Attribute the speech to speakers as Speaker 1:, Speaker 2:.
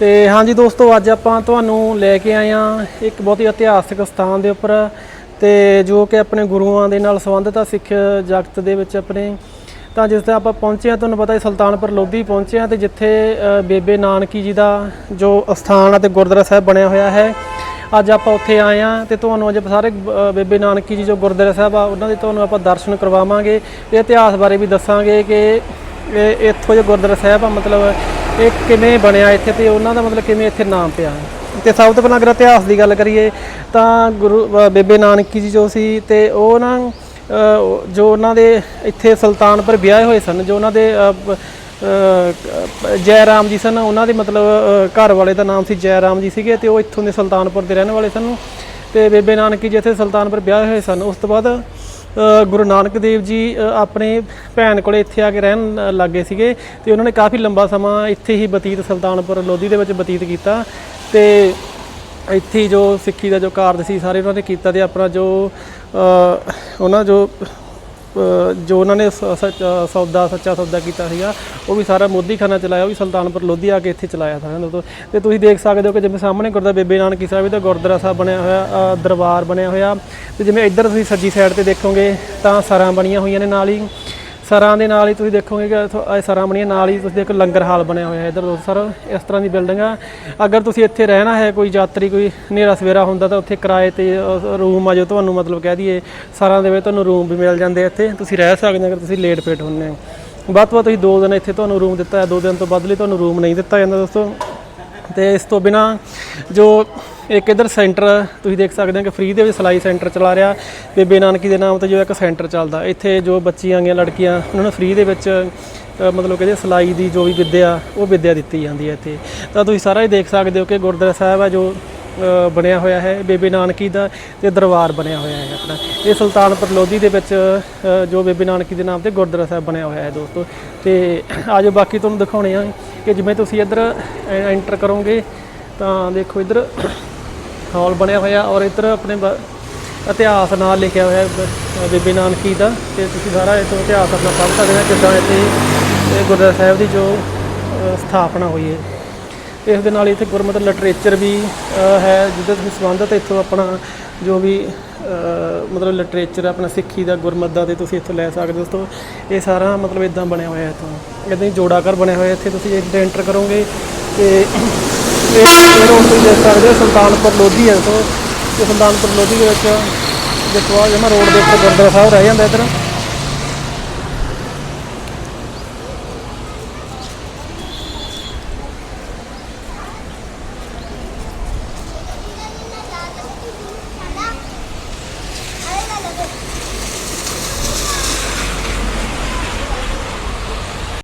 Speaker 1: ਤੇ ਹਾਂਜੀ ਦੋਸਤੋ, ਅੱਜ ਆਪਾਂ ਤੁਹਾਨੂੰ ਲੈ ਕੇ ਆਏ ਆ ਇੱਕ ਬਹੁਤ ਹੀ ਇਤਿਹਾਸਿਕ ਸਥਾਨ ਦੇ ਉੱਪਰ ਤੇ ਜੋ ਕਿ ਆਪਣੇ ਗੁਰੂਆਂ ਦੇ ਨਾਲ ਸੰਬੰਧਿਤ ਆ ਸਿੱਖ ਜਗਤ ਦੇ ਵਿੱਚ ਆਪਣੇ। ਤਾਂ ਜਿਸ ਤੇ ਆਪਾਂ ਪਹੁੰਚੇ ਆ ਤੁਹਾਨੂੰ ਪਤਾ ਹੈ ਸੁਲਤਾਨਪੁਰ ਲੋਧੀ ਪਹੁੰਚੇ ਆ ਤੇ ਜਿੱਥੇ ਬੇਬੇ ਨਾਨਕੀ ਜੀ ਦਾ ਜੋ ਅਸਥਾਨ ਆ ਤੇ ਗੁਰਦੁਆਰਾ ਸਾਹਿਬ ਬਣਿਆ ਹੋਇਆ ਹੈ। ਅੱਜ ਆਪਾਂ ਉੱਥੇ ਆਏ ਆ ਤੇ ਤੁਹਾਨੂੰ ਅੱਜ ਸਾਰੇ ਬੇਬੇ ਨਾਨਕੀ ਜੀ ਜੋ ਗੁਰਦੁਆਰਾ ਸਾਹਿਬ ਆ, ਉਹਨਾਂ ਦੇ ਤੁਹਾਨੂੰ ਆਪਾਂ ਦਰਸ਼ਨ ਕਰਵਾਵਾਂਗੇ। ਤੇ ਇਤਿਹਾਸ ਬਾਰੇ ਵੀ ਦੱਸਾਂਗੇ ਕਿ ਇੱਥੋਂ ਜੋ ਗੁਰਦੁਆਰਾ ਸਾਹਿਬ ਆ, ਮਤਲਬ ਇਹ ਕਿਵੇਂ ਬਣਿਆ ਇੱਥੇ ਤੇ ਉਹਨਾਂ ਦਾ ਮਤਲਬ ਕਿਵੇਂ ਇੱਥੇ ਨਾਮ ਪਿਆ? ਤੇ ਸਭ ਤੋਂ ਪਹਿਲਾਂ ਅਗਰ ਇਤਿਹਾਸ ਦੀ ਗੱਲ ਕਰੀਏ ਤਾਂ ਗੁਰੂ ਅ, ਬੇਬੇ ਨਾਨਕੀ ਜੀ ਜੋ ਸੀ ਤੇ ਉਹ ਨਾ ਜੋ ਉਹਨਾਂ ਦੇ ਇੱਥੇ ਸੁਲਤਾਨਪੁਰ ਵਿਆਹੇ ਹੋਏ ਸਨ ਜੋ ਉਹਨਾਂ ਦੇ ਅ, ਜੈ ਰਾਮ ਜੀ ਸਨ ਉਹਨਾਂ ਦੇ ਮਤਲਬ ਘਰ ਵਾਲੇ ਦਾ ਨਾਮ ਸੀ ਜੈ ਰਾਮ ਜੀ ਸੀਗੇ ਤੇ ਉਹ ਇੱਥੋਂ ਦੇ ਸੁਲਤਾਨਪੁਰ ਦੇ ਰਹਿਣ ਵਾਲੇ ਸਨ। ਤੇ ਬੇਬੇ ਨਾਨਕੀ ਜੀ ਇੱਥੇ ਸੁਲਤਾਨਪੁਰ ਵਿਆਹੇ ਹੋਏ ਸਨ। ਉਸ ਤੋਂ ਬਾਅਦ ਗੁਰੂ ਨਾਨਕ ਦੇਵ ਜੀ ਆਪਣੇ ਭੈਣ ਕੋਲੇ ਇੱਥੇ ਆ ਕੇ ਰਹਿਣ ਅ, ਲੱਗੇ ਸੀਗੇ ਤੇ ਉਹਨਾਂ ਨੇ ਕਾਫੀ ਲੰਬਾ ਸਮਾਂ ਇੱਥੇ ਹੀ ਬਤੀਤ ਸੁਲਤਾਨਪੁਰ ਲੋਧੀ ਦੇ ਵਿੱਚ ਬਤੀਤ ਕੀਤਾ ਤੇ ਇੱਥੇ ਜੋ ਸਿੱਖੀ ਦਾ ਜੋ ਕਾਰਜ ਸੀ ਸਾਰੇ ਉਹਨਾਂ ਨੇ ਕੀਤਾ ਤੇ ਆਪਣਾ ਜੋ ਉਹਨਾਂ ਜੋ ਜੋ ਉਹਨਾਂ ਨੇ ਸ- ਸੌਦਾ, ਸੱਚਾ ਸੌਦਾ ਕੀਤਾ ਸੀਗਾ, ਉਹ ਵੀ ਸਾਰਾ ਮੋਦੀਖਾਨਾ ਚਲਾਇਆ, ਉਹ ਵੀ ਸੁਲਤਾਨਪੁਰ ਲੋਧੀ ਆ ਕੇ ਇੱਥੇ ਚਲਾਇਆ ਸੀ ਉਹਨਾਂ ਤੋਂ ਤੇ ਤੁਸੀਂ ਦੇਖ ਸਕਦੇ ਹੋ ਕਿ ਜਿਵੇਂ ਸਾਹਮਣੇ ਗੁਰਦਾ ਬੇਬੇ ਨਾਨਕੀ ਸਾਹਿਬ ਦਾ ਗੁਰਦੁਆਰਾ ਸਾਹਿਬ ਬਣਿਆ ਹੋਇਆ ਦਰਬਾਰ ਬਣਿਆ ਹੋਇਆ। ਤੇ ਜਿਵੇਂ ਇੱਧਰ ਤੁਸੀਂ ਸੱਜੀ ਸਾਈਡ ਤੇ ਦੇਖੋਗੇ, ਤਾਂ ਸਰਾਂ ਬਣੀਆਂ ਹੋਈਆਂ ਨੇ ਨਾਲ ਹੀ। ਸਰਾਂ ਦੇ ਨਾਲ ਹੀ ਤੁਸੀਂ ਦੇਖੋਗੇ ਕਿ ਇੱਥੋਂ ਇਹ ਸਰਾਂ ਬਣੀਆਂ, ਨਾਲ ਹੀ ਤੁਸੀਂ ਦੇਖੋ ਲੰਗਰ ਹਾਲ ਬਣਿਆ ਹੋਇਆ ਹੈ ਇੱਧਰ ਦੋ ਸਰ, ਇਸ ਤਰ੍ਹਾਂ ਦੀ ਬਿਲਡਿੰਗ ਆ। ਅਗਰ ਤੁਸੀਂ ਇੱਥੇ ਰਹਿਣਾ ਹੈ, ਕੋਈ ਯਾਤਰੀ, ਕੋਈ ਹਨੇਰਾ ਸਵੇਰਾ ਹੁੰਦਾ ਤਾਂ ਉੱਥੇ ਕਿਰਾਏ ਤੇ ਰੂਮ ਆ ਜੋ ਤੁਹਾਨੂੰ ਮਤਲਬ ਕਹਿ ਦਈਏ, ਸਰਾਂ ਦੇ ਵਿੱਚ ਤੁਹਾਨੂੰ ਰੂਮ ਵੀ ਮਿਲ ਜਾਂਦੇ ਇੱਥੇ। ਤੁਸੀਂ ਰਹਿ ਸਕਦੇ ਹੋ ਅਗਰ ਤੁਸੀਂ ਲੇਟ ਫੇਟ ਹੁੰਦੇ ਹੋ। ਵੱਧ ਤੋਂ ਵੱਧ ਤੁਸੀਂ ਦੋ ਦਿਨ ਇੱਥੇ ਤੁਹਾਨੂੰ ਰੂਮ ਦਿੱਤਾ ਹੈ, ਦੋ ਦਿਨ ਤੋਂ ਵੱਧ ਲਈ ਤੁਹਾਨੂੰ ਰੂਮ ਨਹੀਂ ਦਿੱਤਾ ਜਾਂਦਾ ਦੋਸਤੋ। ਤੇ ਇਸ ਤੋਂ ਬਿਨਾ ਜੋ ਇੱਕ ਇਧਰ ਸੈਂਟਰ ਤੁਸੀਂ ਦੇਖ ਸਕਦੇ ਹੋ ਕਿ ਫ੍ਰੀ ਦੇ ਵਿੱਚ ਸਿਲਾਈ ਸੈਂਟਰ ਚਲਾ ਰਿਹਾ। ਬੇਬੇ ਨਾਨਕੀ ਦੇ ਨਾਮ ਤੇ ਜੋ ਇੱਕ ਸੈਂਟਰ ਚੱਲਦਾ। ਇੱਥੇ ਜੋ ਬੱਚੀਆਂ ਆਂਗੀਆਂ ਲੜਕੀਆਂ, ਉਹਨਾਂ ਨੂੰ ਫ੍ਰੀ ਦੇ ਵਿੱਚ ਮਤਲਬ ਕਹਿੰਦੇ ਸਿਲਾਈ ਦੀ ਜੋ ਵੀ ਵਿੱਦਿਆ, ਉਹ ਵਿੱਦਿਆ ਦਿੱਤੀ ਜਾਂਦੀ ਹੈ ਇੱਥੇ। ਤਾਂ ਤੁਸੀਂ ਸਾਰਾ ਹੀ ਦੇਖ ਸਕਦੇ ਹੋ ਕਿ ਗੁਰਦੁਆਰਾ ਸਾਹਿਬ ਹੈ ਜੋ ਬਣਿਆ ਹੋਇਆ ਹੈ, ਬੇਬੇ ਨਾਨਕੀ ਦਾ ਤੇ ਦਰਬਾਰ ਬਣਿਆ ਹੋਇਆ ਹੈ ਆਪਣਾ। ਇਹ ਸੁਲਤਾਨਪੁਰ ਲੋਧੀ ਦੇ ਵਿੱਚ ਜੋ ਬੇਬੇ ਨਾਨਕੀ ਦੇ ਨਾਮ ਤੇ ਗੁਰਦੁਆਰਾ ਸਾਹਿਬ ਬਣਿਆ ਹੋਇਆ ਹੈ ਦੋਸਤੋ। ਤੇ ਆਜੋ ਬਾਕੀ ਤੁਹਾਨੂੰ ਦਿਖਾਉਣੇ ਆ ਕਿ ਜਿਵੇਂ ਤੁਸੀਂ ਇੱਧਰ ਐਂਟਰ ਕਰੋਗੇ, ਤਾਂ ਦੇਖੋ ਇੱਧਰ ਹਾਲ ਬਣਿਆ ਹੋਇਆ ਔਰ ਇੱਧਰ ਆਪਣੇ ਬ- ਇਤਿਹਾਸ ਨਾਲ ਲਿਖਿਆ ਹੋਇਆ ਹੈ ਬ- ਬੇਬੇ ਨਾਨਕੀ ਦਾ ਤੇ ਤੁਸੀਂ ਸਾਰਾ ਇਸ ਇਤਿਹਾਸ ਆਪਣਾ ਪੜ੍ਹ ਸਕਦੇ ਹੋ, ਜਿੱਦਾਂ ਇੱਥੇ ਗੁਰਦੁਆਰਾ ਸਾਹਿਬ ਦੀ ਜੋ ਸਥਾਪਨਾ ਹੋਈ ਹੈ। ਇਸ ਦੇ ਨਾਲ ਇੱਥੇ ਗੁਰਮਤਿ ਲਿਟਰੇਚਰ ਵੀ ਹੈ, ਜਿਹਦੇ ਤੁਸੀਂ ਸੰਬੰਧਤ ਇੱਥੋਂ ਆਪਣਾ ਜੋ ਵੀ ਮਤਲਬ ਲਿਟਰੇਚਰ ਆਪਣਾ ਸਿੱਖੀ ਦਾ ਗੁਰਮਤਿ ਦਾ ਤੇ ਤੁਸੀਂ ਇੱਥੋਂ ਲੈ ਸਕਦੇ ਹੋ। ਦੋਸਤੋ ਇਹ ਸਾਰਾ ਮਤਲਬ ਇਦਾਂ ਬਣਿਆ ਹੋਇਆ ਇੱਥੋਂ। ਇਦਾਂ ਹੀ ਜੋੜਾਘਰ ਬਣਿਆ ਹੋਇਆ ਇੱਥੇ, ਤੁਸੀਂ ਇੱਥੇ ਐਂਟਰ ਕਰੋਗੇ ਤੇ ਇਹ ਇਹ ਰੋਡ ਤੁਸੀਂ ਦੇਖ ਸਕਦੇ ਹੋ ਸੁਲਤਾਨਪੁਰ ਲੋਧੀ ਹੈ ਤੋਂ ਤੇ ਸੁਲਤਾਨਪੁਰ ਲੋਧੀ ਦੇ ਵਿੱਚ ਦੇਖੋ ਆ ਜਮਾ ਰੋਡ ਦੇ ਉੱਪਰ ਗੁਰਦੁਆਰਾ ਸਾਹਿਬ ਰਹਿ ਜਾਂਦਾ ਇੱਧਰ।